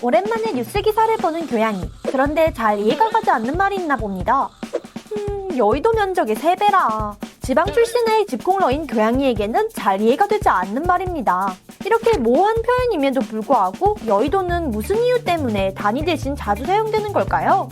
오랜만에 뉴스 기사를 보는 교양이. 그런데 잘 이해가 가지 않는 말이 있나 봅니다. 음, 여의도 면적의 3배라. 지방 출신의 집콩러인 교양이에게는 잘 이해가 되지 않는 말입니다. 이렇게 모호한 표현임에도 불구하고 여의도는 무슨 이유 때문에 단위 대신 자주 사용되는 걸까요?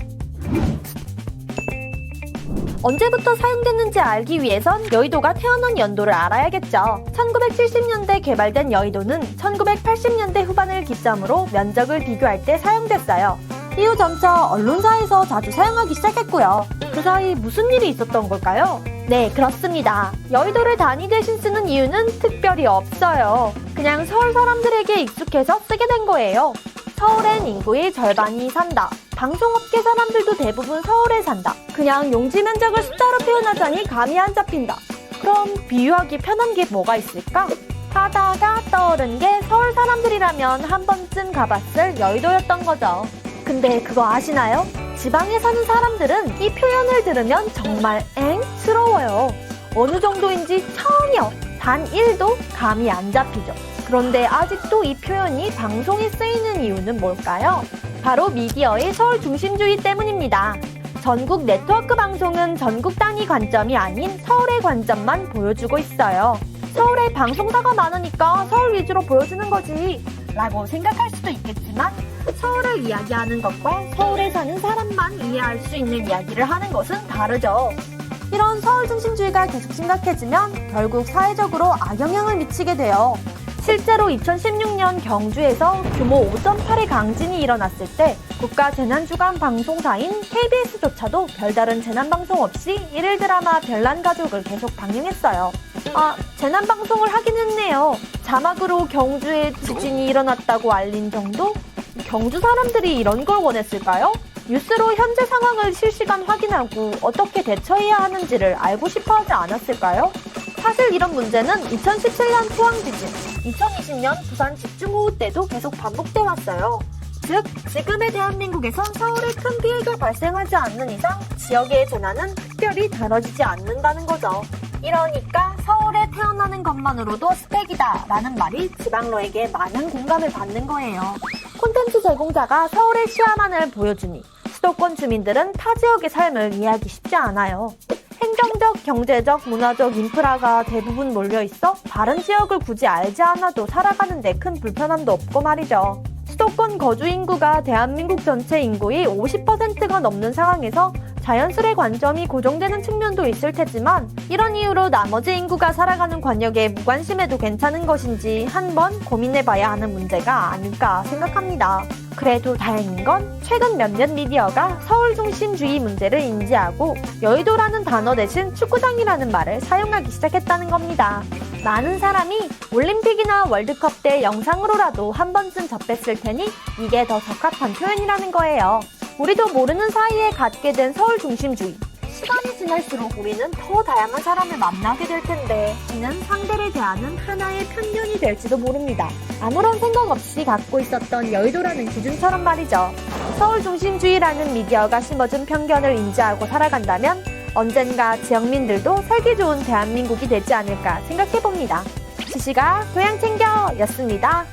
언제부터 사용됐는지 알기 위해선 여의도가 태어난 연도를 알아야겠죠. 1970년대 개발된 여의도는 1980년대 후반을 기점으로 면적을 비교할 때 사용됐어요. 이후 점차 언론사에서 자주 사용하기 시작했고요. 그 사이 무슨 일이 있었던 걸까요? 네, 그렇습니다. 여의도를 단위 대신 쓰는 이유는 특별히 없어요. 그냥 서울 사람들에게 익숙해서 쓰게 된 거예요. 서울엔 인구의 절반이 산다. 방송업계 사람들도 대부분 서울에 산다. 그냥 용지 면적을 숫자로 표현하자니 감이 안 잡힌다. 그럼 비유하기 편한 게 뭐가 있을까? 하다가 떠오른 게 서울 사람들이라면 한 번쯤 가봤을 여의도였던 거죠. 근데 그거 아시나요? 지방에 사는 사람들은 이 표현을 들으면 정말 엥스러워요. 어느 정도인지 전혀 단 1도 감이 안 잡히죠. 그런데 아직도 이 표현이 방송에 쓰이는 이유는 뭘까요? 바로 미디어의 서울 중심주의 때문입니다. 전국 네트워크 방송은 전국 단위 관점이 아닌 서울의 관점만 보여주고 있어요. 서울에 방송사가 많으니까 서울 위주로 보여주는 거지. 라고 생각할 수도 있겠지만 서울을 이야기하는 것과 서울에 사는 사람만 이해할 수 있는 이야기를 하는 것은 다르죠. 이런 서울 중심주의가 계속 심각해지면 결국 사회적으로 악영향을 미치게 돼요. 실제로 2016년 경주에서 규모 5.8의 강진이 일어났을 때 국가 재난주간 방송사인 KBS조차도 별다른 재난방송 없이 일일 드라마 별난 가족을 계속 방영했어요. 아, 재난방송을 하긴 했네요. 자막으로 경주에 지진이 일어났다고 알린 정도? 경주 사람들이 이런 걸 원했을까요? 뉴스로 현재 상황을 실시간 확인하고 어떻게 대처해야 하는지를 알고 싶어 하지 않았을까요? 사실 이런 문제는 2017년 포항지진, 2020년 부산 집중호우 때도 계속 반복돼 왔어요. 즉, 지금의 대한민국에선 서울에 큰 피해가 발생하지 않는 이상 지역의 재난은 특별히 다뤄지지 않는다는 거죠. 이러니까 서울에 태어나는 것만으로도 스펙이다 라는 말이 지방로에게 많은 공감을 받는 거예요. 콘텐츠 제공자가 서울의 시야만을 보여주니 수도권 주민들은 타 지역의 삶을 이해하기 쉽지 않아요. 행정적, 경제적, 문화적 인프라가 대부분 몰려 있어 다른 지역을 굳이 알지 않아도 살아가는데 큰 불편함도 없고 말이죠. 수도권 거주 인구가 대한민국 전체 인구의 50%가 넘는 상황에서 자연스레 관점이 고정되는 측면도 있을 테지만 이런 이유로 나머지 인구가 살아가는 관역에 무관심해도 괜찮은 것인지 한번 고민해봐야 하는 문제가 아닐까 생각합니다. 그래도 다행인 건 최근 몇몇 미디어가 서울 중심주의 문제를 인지하고 여의도라는 단어 대신 축구장이라는 말을 사용하기 시작했다는 겁니다. 많은 사람이 올림픽이나 월드컵 때 영상으로라도 한 번쯤 접했을 테니 이게 더 적합한 표현이라는 거예요. 우리도 모르는 사이에 갖게 된 서울 중심주의. 시간이 지날수록 우리는 더 다양한 사람을 만나게 될 텐데, 이는 상대를 대하는 하나의 편견이 될지도 모릅니다. 아무런 생각 없이 갖고 있었던 여의도라는 기준처럼 말이죠. 서울 중심주의라는 미디어가 심어준 편견을 인지하고 살아간다면, 언젠가 지역민들도 살기 좋은 대한민국이 되지 않을까 생각해 봅니다. 지시가 교양 챙겨 였습니다.